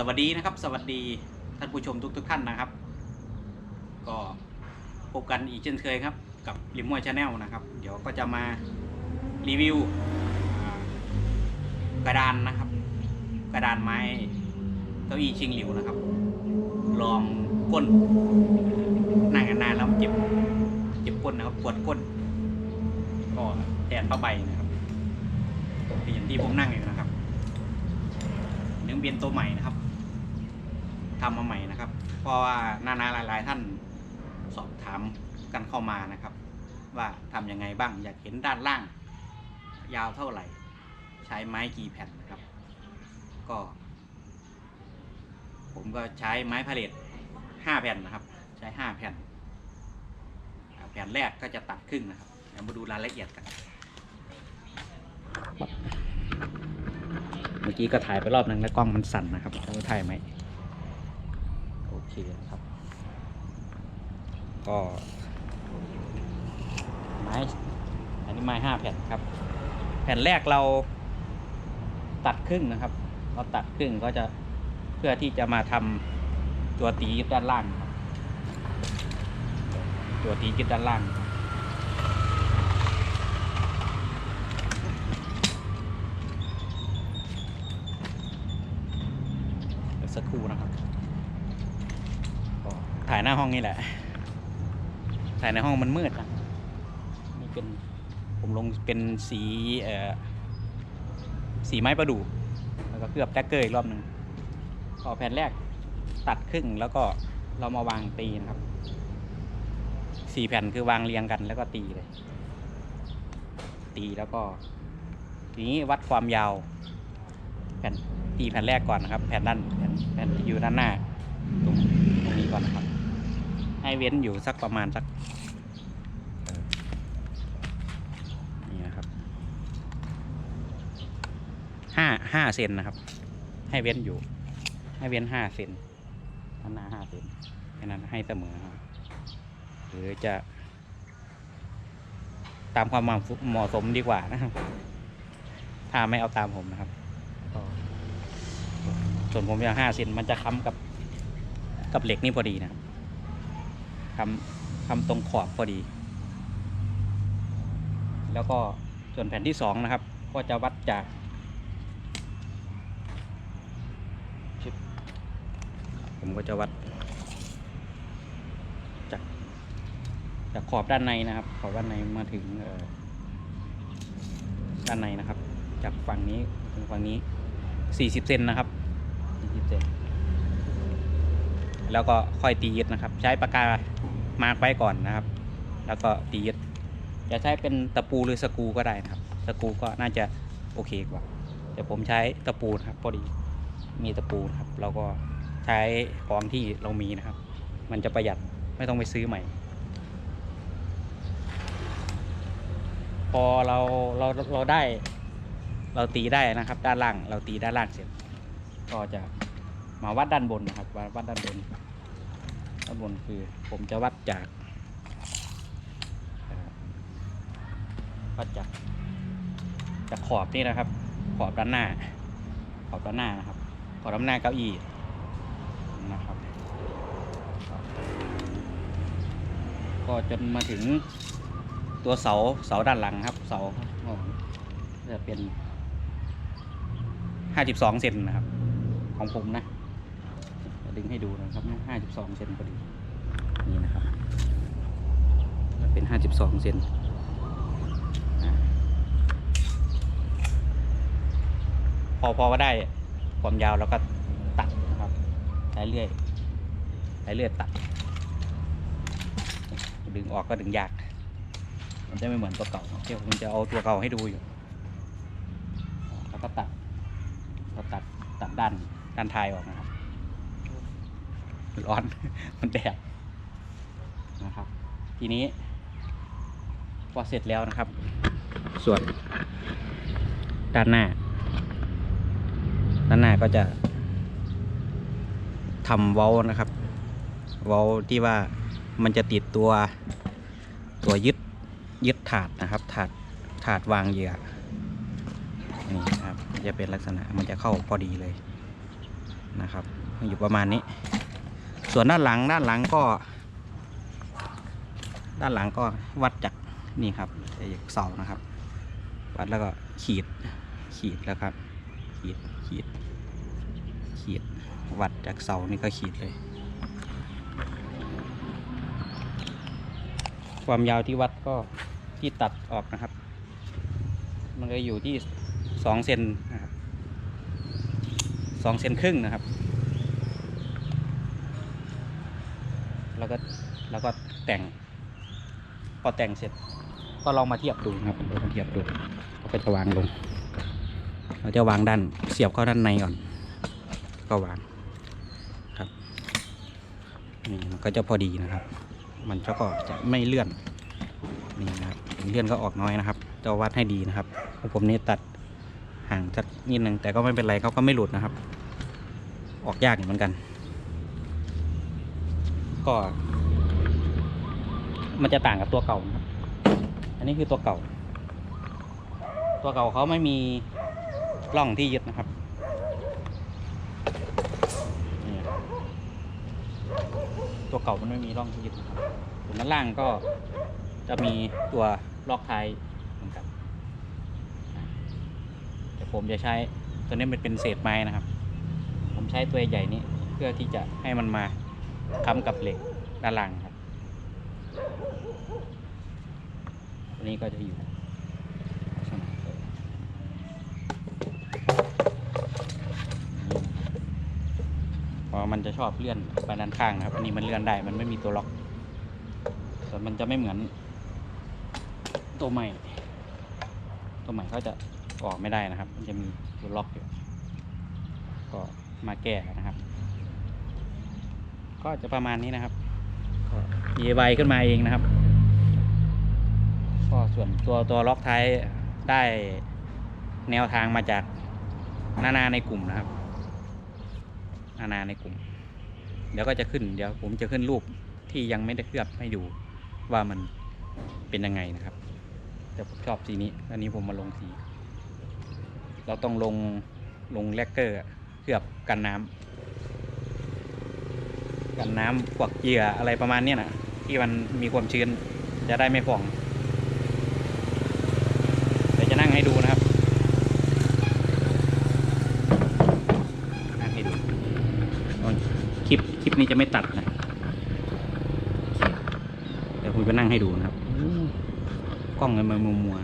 สวัสดีนะครับ สวัสดีท่านผู้ชมทุกๆท่านนะครับ ก็พบกันอีกเช่นเคยครับ กับริมมวยชาแนลนะครับ เดี๋ยวก็จะมารีวิวกระดานนะครับ กระดานไม้เก้าอี้ชิงหลิวนะครับ ลองก้นนั่งกันนานแล้วเจ็บเจ็บก้นนะครับปวดก้น ก็แทนผ้าใบนะครับเป็นอย่างที่ผมนั่งอยู่นะครับเนื้อเบียนตัวใหม่นะครับ ทำมาใหม่นะครับ เพราะว่านานาหลาย ๆ ท่านสอบถามกันเข้ามานะครับ ว่าทำยังไงบ้างอยากเห็นด้านล่าง ยาวเท่าไหร่ ใช้ไม้กี่แผ่นนะครับ ก็ ผมก็ใช้ไม้พาเลตห้าแผ่นนะครับ ใช้ห้าแผ่นแผ่นแรกก็จะตัดครึ่งนะครับเดี๋ยวมาดูรายละเอียดกัน เมื่อกี้ก็ถ่ายไปรอบนึงแล้วกล้องมันสั่นนะครับแล้วถ่ายไหม นะครับ ก็ ไม้ อันนี้ไม้ห้าแผ่นครับ แผ่นแรกเราตัดครึ่งนะครับ เราตัดครึ่งก็จะเพื่อที่จะมาทำตัวตียึดด้านล่าง ตัวตียึดด้านล่างสักครู่นะครับ ถ่ายหน้าห้องนี่แหละ ถ่ายในห้องมันมืดนะนี่เป็นผมลงเป็นสีเอ่อสีไม้ประดู่แล้วก็เคลือบแท็กเกอร์อีกรอบหนึ่งพอแผ่นแรกตัดครึ่งแล้วก็เรามาวางตีนะครับสี่แผ่นคือวางเรียงกันแล้วก็ตีเลย ตีแล้วก็ ทีนี้วัดความยาวแผ่นตีแผ่นแรกก่อนนะครับ แผ่นด้านแผ่นแผ่นอยู่ด้านหน้าตรงตรงนี้ก่อนนะครับ ให้เว้นอยู่สักประมาณสักนี่นะครับห้าห้าเซนนะครับ ให้เว้นอยู่ ให้เว้นห้าเซนด้านหน้าห้าเซนแค่นั้นให้เสมอครับหรือจะ ตามความเหมาะสมดีกว่านะครับ ถ้าไม่เอาตามผมนะครับส่วนผมจะห้าเซนมันจะค้ำกับกับเหล็กนี่พอดีนะครับ คำคำตรงขอบพอดี แล้วก็ส่วนแผ่นที่สองนะครับ ก็จะวัดจากผมก็จะวัด จากจากขอบด้านในนะครับ ขอบด้านในมาถึงด้านในนะครับ จากฝั่งนี้ถึงฝั่งนี้ 40 เซนนะครับ40เซน แล้วก็ค่อยตียึดนะครับ ใช้ปากกามาร์กไว้ก่อนนะครับ แล้วก็ตียึดจะใช้เป็นตะปูหรือสกูก็ได้นะครับ สกูก็น่าจะโอเคกว่าแต่ผมใช้ตะปูนะครับพอดีมีตะปูนะครับเราก็ใช้ของที่เรามีนะครับ มันจะประหยัดไม่ต้องไปซื้อใหม่ พอเราเราเราได้ เราตีได้นะครับ ด้านล่างเราตีด้านล่างเสร็จ ก็จะ มาวัดด้านบนนะครับวัดวัดด้านบนด้านบนคือผมจะวัดจากวัดจากจากขอบนี่นะครับ ขอบด้านหน้า ขอบด้านหน้านะครับ ขอบด้านหน้าเก้าอี้นะครับ ก็จนมาถึงตัวเสาเสาด้านหลังครับ เสาจะเป็นห้าสิบสองเซนนะครับ ของผมนะ ดึงให้ดูนะครับห้าสิบสองเซนพอดี นี่นะครับ เป็นห้าสิบสองเซนพอพอว่าได้ความยาวแล้วก็ตัดนะครับใช้เลื่อยใช้เลื่อยตัด ดึงออกก็ดึงยาก มันจะไม่เหมือนตัวเก่าเดี๋ยวผมจะเอาตัวเก่าให้ดูอยู่ แล้วก็ตัดก็ตัดตัดด้านด้านท้ายออกนะครับ ร้อน มันแดดนะครับ ทีนี้ พอเสร็จแล้วนะครับ ส่วนด้านหน้า ด้านหน้าก็จะทำเว้านะครับ เว้าที่ว่ามันจะติดตัวตัวยึดยึดถาดนะครับ ถาดถาดวางเหยื่อนี่ครับ จะเป็นลักษณะมันจะเข้าพอดีเลยนะครับ อยู่ประมาณนี้ ส่วนด้านหลังด้านหลังก็ ด้านหลังก็วัดจากนี่ครับจากเสานะครับ วัดแล้วก็ขีดขีดแล้วครับ ขีดขีด ขีดวัดจากเสานี่ก็ขีดเลย ความยาวที่วัดก็ที่ตัดออกนะครับ มันก็อยู่ที่สองเซนนะครับสองเซนครึ่งนะครับ แล้วก็แล้วก็แต่ง พอแต่งเสร็จ ก็ลองมาเทียบดูนะครับลองมาเทียบดูก็จะวางลง เราจะวางด้านเสียบเข้าด้านในก่อน ก็วางครับนี่มันก็จะพอดีนะครับ มันก็จะไม่เลื่อนนี่นะครับเลื่อนก็ออกน้อยนะครับจะวัดให้ดีนะครับผมนี่ตัดห่างสักนิดนึงแต่ก็ไม่เป็นไรเขาก็ไม่หลุดนะครับ ออกยากเหมือนกัน ก็ มันจะต่างกับตัวเก่านะครับ อันนี้คือตัวเก่า ตัวเก่าเขาไม่มีร่องที่ยึดนะครับตัวเก่ามันไม่มีร่องที่ยึดนะครับส่วนด้านล่างก็จะมีตัวล็อกท้ายเหมือนกันแต่ผมจะใช้ตัวนี้มันเป็นเศษไม้นะครับ ผมใช้ตัวใหญ่นี้เพื่อที่จะให้มันมา ค้ำกับเหล็กด้านล่างครับตัวนี้ก็จะอยู่เพราะมันจะชอบเลื่อนไปด้านข้างนะครับ อันนี้มันเลื่อนได้ มันไม่มีตัวล็อกแต่มันจะไม่เหมือนตัวใหม่ ตัวใหม่ก็จะออกไม่ได้นะครับ มันจะมีตัวล็อกอยู่ ก็มาแก้นะครับ ก็จะประมาณนี้นะครับก็เยใบขึ้นมาเองนะครับก็ส่วนตัวตัวล็อกท้ายได้แนวทางมาจากนานาในกลุ่มนะครับ นานาในกลุ่ม เดี๋ยวก็จะขึ้นเดี๋ยวผมจะขึ้นรูปที่ยังไม่ได้เคลือบให้ดูว่ามันเป็นยังไงนะครับ แต่ผมชอบสีนี้อันนี้ผมมาลงสี เราต้องลงลงแลกเกอร์เคลือบกันน้ำ กันน้ำพวกเหยื่ออะไรประมาณเนี้ยนะที่มันมีความชื้นจะได้ไม่ฟองเดี๋ยวจะนั่งให้ดูนะครับนั่งให้ดูเอาคลิปคลิปนี้จะไม่ตัดนะเดี๋ยวผมจะนั่งให้ดูนะครับอู้กล้องมันมามัวมัว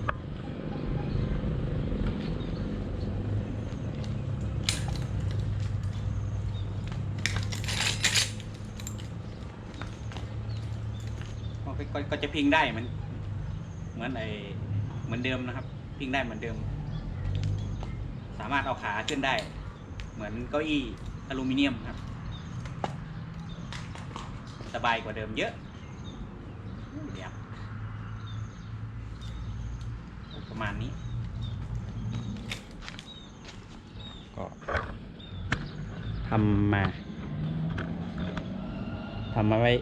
ก็ก็จะพิงได้เหมือนเหมือนไอเหมือนเดิมนะครับ พิงได้เหมือนเดิม สามารถเอาขาขึ้นได้ เหมือนเก้าอี้อลูมิเนียมครับ สบายกว่าเดิมเยอะเดี๋ยวประมาณนี้ ก็ทำมาทำมาไว้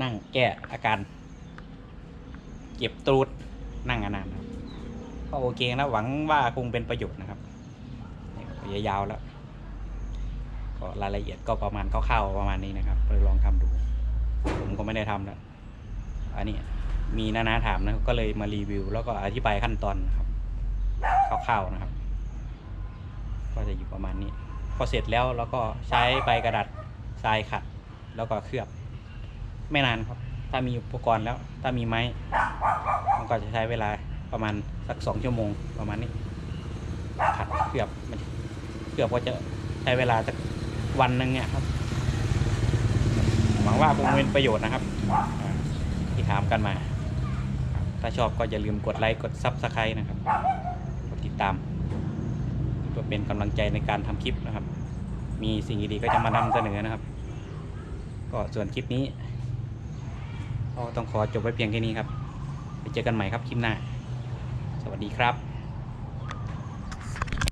นั่งแก้อาการเจ็บตูดนั่งอนานครับก็โอเคนะหวังว่าคงเป็นประโยชน์นะครับนี่ก็ยาวๆแล้วก็รายละเอียดก็ประมาณคร่าวๆประมาณนี้นะครับเลยลองทำดู ผมก็ไม่ได้ทำแล้วอันนี้มีนานาถามนะก็เลยมารีวิว แล้วก็อธิบายขั้นตอนนะครับคร่าวๆนะครับ ก็จะอยู่ประมาณนี้ พอเสร็จแล้วเราก็ใช้ใบกระดาษทรายขัด แล้วก็เคลือบ ไม่นานครับ ถ้ามีอุปกรณ์แล้ว ถ้ามีไม้ มันก็จะใช้เวลาประมาณสักสองชั่วโมงประมาณนี้ขัดเคลือบมันเคลือบก็จะใช้เวลาสักวันหนึ่งเนี่ยครับ หวังว่าคงเป็นประโยชน์นะครับ ที่ถามกันมา ถ้าชอบก็อย่าลืมกดไลค์ กดซับสไครต์นะครับ กดติดตามเพื่อเป็นกำลังใจในการทำคลิปนะครับ มีสิ่งดีๆก็จะมานำเสนอนะครับ ก็ส่วนคลิปนี้ ก็ต้องขอจบไว้เพียงแค่นี้ครับ ไปเจอกันใหม่ครับคลิปหน้า สวัสดีครับ